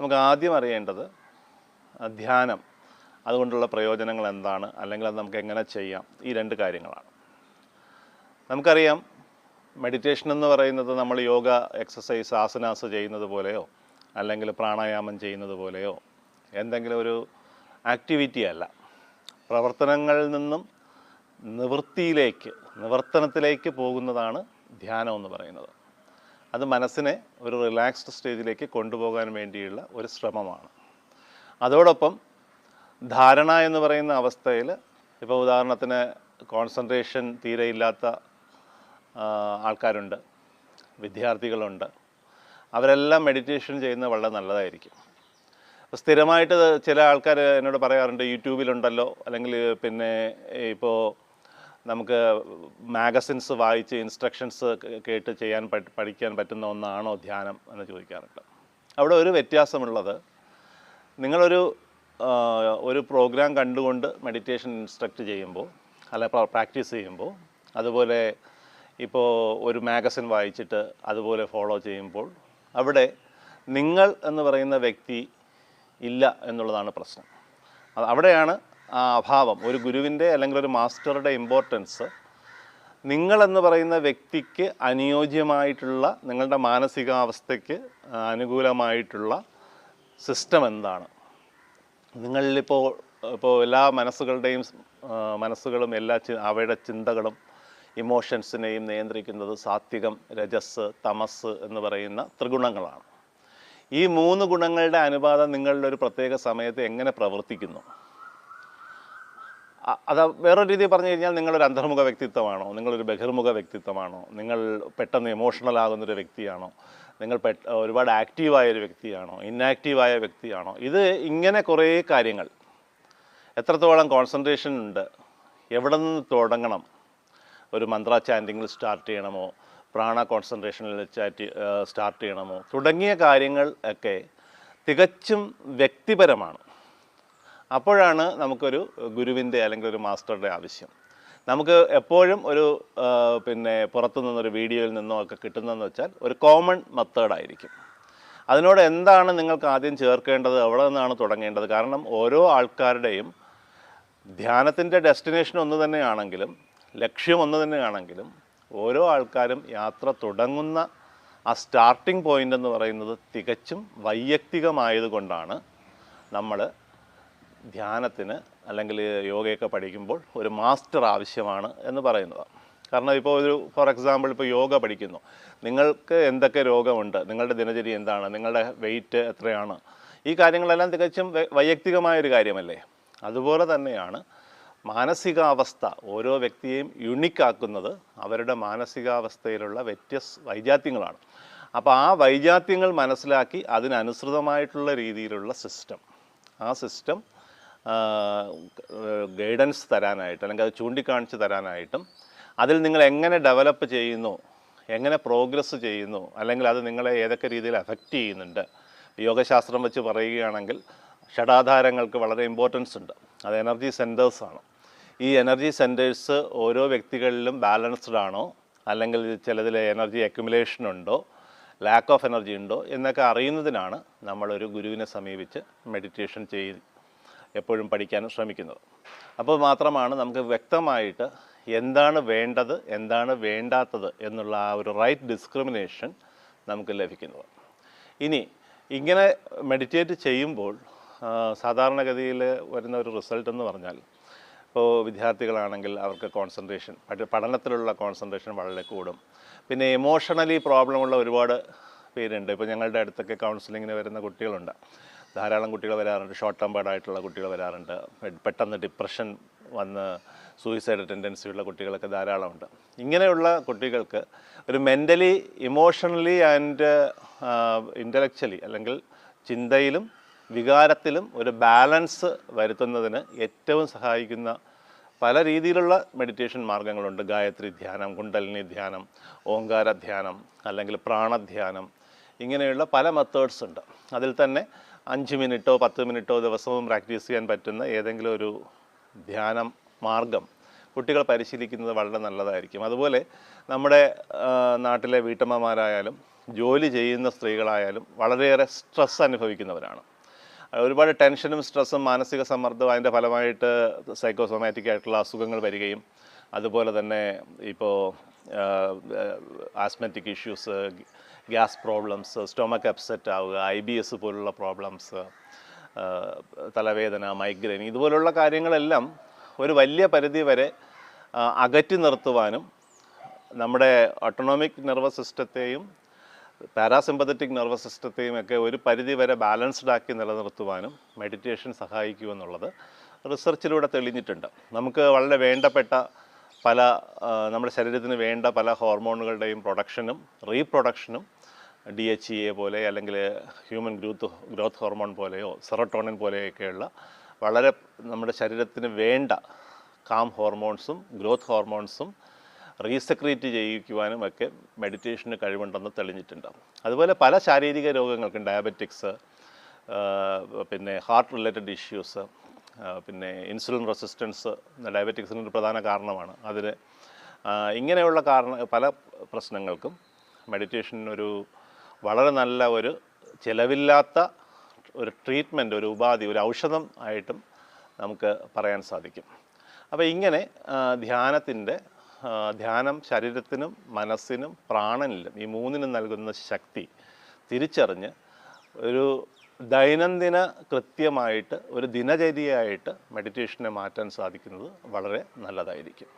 നമുക്ക് ആദ്യം അറിയേണ്ടത് ധ്യാനം അതുകൊണ്ടുള്ള പ്രയോജനങ്ങൾ എന്താണ് അല്ലെങ്കിൽ അത് നമുക്ക് എങ്ങനെ ചെയ്യാം ഈ രണ്ട് കാര്യങ്ങളാണ്. നമുക്കറിയാം മെഡിറ്റേഷൻ എന്ന് പറയുന്നത് നമ്മൾ യോഗ എക്സസൈസ് ആസനാസ് ചെയ്യുന്നത് പോലെയോ അല്ലെങ്കിൽ പ്രാണായാമം ചെയ്യുന്നത് പോലെയോ എന്തെങ്കിലും ഒരു ആക്ടിവിറ്റി അല്ല. പ്രവർത്തനങ്ങളിൽ നിന്നും നിവൃത്തിയിലേക്ക് നിവർത്തനത്തിലേക്ക് പോകുന്നതാണ് ധ്യാനം എന്ന് പറയുന്നത്. അത് മനസ്സിനെ ഒരു റിലാക്സ്ഡ് സ്റ്റേജിലേക്ക് കൊണ്ടുപോകാൻ വേണ്ടിയുള്ള ഒരു ശ്രമമാണ്. അതോടൊപ്പം ധാരണ എന്ന് പറയുന്ന അവസ്ഥയിൽ ഇപ്പോൾ ഉദാഹരണത്തിന് കോൺസെൻട്രേഷൻ തീരെ ഇല്ലാത്ത ആൾക്കാരുണ്ട് വിദ്യാർത്ഥികളുണ്ട്. അവരെല്ലാം മെഡിറ്റേഷൻ ചെയ്യുന്നത് വളരെ നല്ലതായിരിക്കും. അപ്പോൾ സ്ഥിരമായിട്ട് ചില ആൾക്കാർ എന്നോട് പറയാറുണ്ട് യൂട്യൂബിലുണ്ടല്ലോ അല്ലെങ്കിൽ പിന്നെ ഇപ്പോൾ നമുക്ക് മാഗസിൻസ് വായിച്ച് ഇൻസ്ട്രക്ഷൻസ് കേട്ട് ചെയ്യാൻ പഠിക്കാൻ പറ്റുന്ന ഒന്നാണോ ധ്യാനം എന്ന് ചോദിക്കാറുണ്ട്. അവിടെ ഒരു വ്യത്യാസമുള്ളത് നിങ്ങളൊരു ഒരു പ്രോഗ്രാം കണ്ടുകൊണ്ട് മെഡിറ്റേഷൻ ഇൻസ്ട്രക്റ്റ് ചെയ്യുമ്പോൾ അല്ല പ്രാക്ടീസ് ചെയ്യുമ്പോൾ അതുപോലെ ഇപ്പോൾ ഒരു മാഗസിൻ വായിച്ചിട്ട് അതുപോലെ ഫോളോ ചെയ്യുമ്പോൾ അവിടെ നിങ്ങൾ എന്ന് പറയുന്ന വ്യക്തി ഇല്ല എന്നുള്ളതാണ് പ്രശ്നം. അവിടെയാണ് ആ അഭാവം. ഒരു ഗുരുവിന്റെ അല്ലെങ്കിൽ ഒരു മാസ്റ്ററുടെ ഇമ്പോർട്ടൻസ് നിങ്ങളെന്ന് പറയുന്ന വ്യക്തിക്ക് അനുയോജ്യമായിട്ടുള്ള നിങ്ങളുടെ മാനസികാവസ്ഥയ്ക്ക് അനുകൂലമായിട്ടുള്ള സിസ്റ്റം എന്താണ്? നിങ്ങളിലിപ്പോൾ ഇപ്പോൾ എല്ലാ മനസ്സുകളുടെയും മനസ്സുകളും എല്ലാ അവയുടെ ചിന്തകളും ഇമോഷൻസിനെയും നിയന്ത്രിക്കുന്നത് സാത്വികം രജസ് തമസ് എന്ന് പറയുന്ന ത്രിഗുണങ്ങളാണ്. ഈ മൂന്ന് ഗുണങ്ങളുടെ അനുപാതം നിങ്ങളുടെ ഒരു പ്രത്യേക സമയത്ത് എങ്ങനെ പ്രവർത്തിക്കുന്നു? അത് വേറൊരു രീതിയിൽ പറഞ്ഞു കഴിഞ്ഞാൽ നിങ്ങളൊരു അന്തർമുഖ വ്യക്തിത്വമാണോ? നിങ്ങളൊരു ബഹിർമുഖ വ്യക്തിത്വമാണോ? നിങ്ങൾ പെട്ടെന്ന് ഇമോഷണൽ ആകുന്നൊരു വ്യക്തിയാണോ? നിങ്ങൾ പെട്ട ഒരുപാട് ആക്റ്റീവായ ഒരു വ്യക്തിയാണോ? ഇന്നാക്റ്റീവായ വ്യക്തിയാണോ? ഇത് ഇങ്ങനെ കുറേ കാര്യങ്ങൾ. എത്രത്തോളം കോൺസെൻട്രേഷൻ ഉണ്ട്? എവിടെ നിന്ന് തുടങ്ങണം? ഒരു മന്ത്ര ചാന്റിങ്ങിൽ സ്റ്റാർട്ട് ചെയ്യണമോ? പ്രാണ കോൺസെൻട്രേഷനിൽ ചാറ്റ് സ്റ്റാർട്ട് ചെയ്യണമോ? തുടങ്ങിയ കാര്യങ്ങൾ ഒക്കെ തികച്ചും വ്യക്തിപരമാണ്. അപ്പോഴാണ് നമുക്കൊരു ഗുരുവിന്റെ അല്ലെങ്കിൽ ഒരു മാസ്റ്ററുടെ ആവശ്യം. നമുക്ക് എപ്പോഴും ഒരു പിന്നെ പുറത്തു നിന്നൊരു വീഡിയോയിൽ നിന്നോ ഒക്കെ കിട്ടുന്നതെന്ന് വെച്ചാൽ ഒരു കോമൺ മെത്തേഡായിരിക്കും അതിനോട് എന്താണ് നിങ്ങൾക്ക് ആദ്യം ചേർക്കേണ്ടത്? എവിടെ നിന്നാണ് തുടങ്ങേണ്ടത്? കാരണം ഓരോ ആൾക്കാരുടെയും ധ്യാനത്തിന്റെ ഡെസ്റ്റിനേഷൻ ഒന്ന് തന്നെയാണെങ്കിലും ലക്ഷ്യം ഒന്ന് തന്നെയാണെങ്കിലും ഓരോ ആൾക്കാരും യാത്ര തുടങ്ങുന്ന ആ സ്റ്റാർട്ടിംഗ് പോയിന്റ് എന്ന് പറയുന്നത് തികച്ചും വൈയക്തികമായതുകൊണ്ടാണ് നമ്മൾ ധ്യാനത്തിന് അല്ലെങ്കിൽ യോഗയൊക്കെ പഠിക്കുമ്പോൾ ഒരു മാസ്റ്റർ ആവശ്യമാണ് എന്ന് പറയുന്നത്. കാരണം ഇപ്പോൾ ഒരു ഫോർ എക്സാമ്പിൾ ഇപ്പോൾ യോഗ പഠിക്കുന്നു. നിങ്ങൾക്ക് എന്തൊക്കെ രോഗമുണ്ട്? നിങ്ങളുടെ ദിനചര്യ എന്താണ്? നിങ്ങളുടെ വെയിറ്റ് എത്രയാണ്? ഈ കാര്യങ്ങളെല്ലാം തികച്ചും വൈയക്തികമായൊരു കാര്യമല്ലേ? അതുപോലെ തന്നെയാണ് മാനസികാവസ്ഥ. ഓരോ വ്യക്തിയെയും യുണിക്കാക്കുന്നത് അവരുടെ മാനസികാവസ്ഥയിലുള്ള വ്യത്യസ്ത വൈജാത്യങ്ങളാണ്. അപ്പോൾ ആ വൈജാത്യങ്ങൾ മനസ്സിലാക്കി അതിനനുസൃതമായിട്ടുള്ള രീതിയിലുള്ള സിസ്റ്റം. ആ സിസ്റ്റം ഗൈഡൻസ് തരാനായിട്ട് അല്ലെങ്കിൽ അത് ചൂണ്ടിക്കാണിച്ച് തരാനായിട്ടും അതിൽ നിങ്ങൾ എങ്ങനെ ഡെവലപ്പ് ചെയ്യുന്നു എങ്ങനെ പ്രോഗ്രസ് ചെയ്യുന്നു അല്ലെങ്കിൽ അത് നിങ്ങളെ ഏതൊക്കെ രീതിയിൽ എഫക്റ്റ് ചെയ്യുന്നുണ്ട്. യോഗശാസ്ത്രം വെച്ച് പറയുകയാണെങ്കിൽ ഷഡാധാരങ്ങൾക്ക് വളരെ ഇമ്പോർട്ടൻസ് ഉണ്ട്. അത് എനർജി സെന്റേഴ്സാണ് ഈ എനർജി സെന്റേഴ്സ് ഓരോ വ്യക്തികളിലും ബാലൻസ്ഡ് ആണോ അല്ലെങ്കിൽ ചിലതിൽ എനർജി അക്യുമുലേഷൻ ഉണ്ടോ ലാക്ക് ഓഫ് എനർജി ഉണ്ടോ എന്നൊക്കെ അറിയുന്നതിനാണ് നമ്മളൊരു ഗുരുവിനെ സമീപിച്ച് മെഡിറ്റേഷൻ ചെയ്ത് എപ്പോഴും പഠിക്കാൻ ശ്രമിക്കുന്നത്. അപ്പോൾ മാത്രമാണ് നമുക്ക് വ്യക്തമായിട്ട് എന്താണ് വേണ്ടത് എന്താണ് വേണ്ടാത്തത് എന്നുള്ള ആ ഒരു റൈറ്റ് ഡിസ്ക്രിമിനേഷൻ നമുക്ക് ലഭിക്കുന്നത്. ഇനി ഇങ്ങനെ മെഡിറ്റേറ്റ് ചെയ്യുമ്പോൾ സാധാരണഗതിയിൽ വരുന്ന ഒരു റിസൾട്ട് എന്ന് പറഞ്ഞാൽ ഇപ്പോൾ വിദ്യാർത്ഥികളാണെങ്കിൽ അവർക്ക് കോൺസെൻട്രേഷൻ പഠനത്തിലുള്ള കോൺസെൻട്രേഷൻ വളരെ കൂടും. പിന്നെ ഇമോഷണലി പ്രോബ്ലമുള്ള ഒരുപാട് പേരുണ്ട്. ഇപ്പോൾ ഞങ്ങളുടെ അടുത്തൊക്കെ കൗൺസിലിങ്ങിന് വരുന്ന കുട്ടികളുണ്ട്. ധാരാളം കുട്ടികൾ വരാറുണ്ട്. ഷോർട്ട് ടേം ആയിട്ടുള്ള കുട്ടികൾ വരാറുണ്ട്. പെട്ടെന്ന് ഡിപ്രഷൻ വന്ന് സൂയിസൈഡ് ടെൻഡൻസി ഉള്ള കുട്ടികളൊക്കെ ധാരാളമുണ്ട്. ഇങ്ങനെയുള്ള കുട്ടികൾക്ക് ഒരു മെന്റലി ഇമോഷണലി ആൻഡ് ഇന്റലക്ച്വലി അല്ലെങ്കിൽ ചിന്തയിലും വികാരത്തിലും ഒരു ബാലൻസ് വരുത്തുന്നതിന് ഏറ്റവും സഹായിക്കുന്ന പല രീതിയിലുള്ള മെഡിറ്റേഷൻ മാർഗങ്ങളുണ്ട്. ഗായത്രി ധ്യാനം കുണ്ടലിനി ധ്യാനം ഓങ്കാര ധ്യാനം അല്ലെങ്കിൽ പ്രാണധ്യാനം ഇങ്ങനെയുള്ള പല മെത്തേഡ്സ് ഉണ്ട്. അതിൽ തന്നെ അഞ്ച് മിനിറ്റോ പത്ത് മിനിറ്റോ ദിവസവും പ്രാക്ടീസ് ചെയ്യാൻ പറ്റുന്ന ഏതെങ്കിലും ഒരു ധ്യാനം മാർഗം കുട്ടികൾ പരിശീലിക്കുന്നത് വളരെ നല്ലതായിരിക്കും. അതുപോലെ നമ്മുടെ നാട്ടിലെ വീട്ടമ്മമാരായാലും ജോലി ചെയ്യുന്ന സ്ത്രീകളായാലും വളരെയേറെ സ്ട്രെസ് അനുഭവിക്കുന്നവരാണ്. ഒരുപാട് ടെൻഷനും സ്ട്രെസ്സും മാനസിക സമ്മർദ്ദവും അതിന്റെ ഫലമായിട്ട് സൈക്കോസൊമാറ്റിക് ആയിട്ടുള്ള അസുഖങ്ങൾ വരികയും അതുപോലെ തന്നെ ഇപ്പോൾ asthmatic issues gas problems stomach upset ആവുക ഐ ബി എസ് പോലുള്ള പ്രോബ്ലംസ് തലവേദന മൈഗ്രെയിൻ ഇതുപോലുള്ള കാര്യങ്ങളെല്ലാം ഒരു വലിയ പരിധി വരെ അകറ്റി നിർത്തുവാനും നമ്മുടെ ഓട്ടോണോമിക് നെർവസ് സിസ്റ്റത്തെയും പാരാസിമ്പത്തറ്റിക് നെർവസ് സിസ്റ്റത്തെയും ഒക്കെ ഒരു പരിധി വരെ ബാലൻസ്ഡ് ആക്കി നിലനിർത്തുവാനും മെഡിറ്റേഷൻ സഹായിക്കുമെന്നുള്ളത് റിസർച്ചിലൂടെ തെളിഞ്ഞിട്ടുണ്ട്. നമുക്ക് വളരെ വേണ്ടപ്പെട്ട പല നമ്മുടെ ശരീരത്തിന് വേണ്ട പല ഹോർമോണുകളുടെയും പ്രൊഡക്ഷനും റീപ്രൊഡക്ഷനും ഡി എച്ച് ഇ എ പോലെ അല്ലെങ്കിൽ ഹ്യൂമൻ ഗ്രോത്ത് ഗ്രോത്ത് ഹോർമോൺ പോലെയോ സെറട്ടോണിൻ പോലെയൊക്കെയുള്ള വളരെ നമ്മുടെ ശരീരത്തിന് വേണ്ട കാം ഹോർമോൺസും ഗ്രോത്ത് ഹോർമോൺസും റീസെക്രീറ്റ് ചെയ്യിക്കുവാനും ഒക്കെ മെഡിറ്റേഷന് കഴിവുണ്ടെന്ന് തെളിഞ്ഞിട്ടുണ്ട്. അതുപോലെ പല ശാരീരിക രോഗങ്ങൾക്കും ഡയബറ്റിക്സ് പിന്നെ ഹാർട്ട് റിലേറ്റഡ് ഇഷ്യൂസ് പിന്നെ ഇൻസുലിൻ റെസിസ്റ്റൻസ് ഡയബറ്റിക്സിന് ഒരു പ്രധാന കാരണമാണ്. അതിന് ഇങ്ങനെയുള്ള കാരണ പല പ്രശ്നങ്ങൾക്കും മെഡിറ്റേഷനൊരു വളരെ നല്ല ഒരു ചിലവില്ലാത്ത ഒരു ട്രീറ്റ്മെന്റ് ഒരു ഉപാധി ഒരു ഔഷധം ആയിട്ടും നമുക്ക് പറയാൻ സാധിക്കും. അപ്പോൾ ഇങ്ങനെ ധ്യാനത്തിന്റെ ധ്യാനം ശരീരത്തിനും മനസ്സിനും പ്രാണനിലും ഈ മൂന്നിനും നൽകുന്ന ശക്തി തിരിച്ചറിഞ്ഞ് ഒരു ദൈനംദിന കൃത്യമായിട്ട് ഒരു ദിനചര്യയായിട്ട് മെഡിറ്റേഷനെ മാറ്റാൻ സാധിക്കുന്നത് വളരെ നല്ലതായിരിക്കും.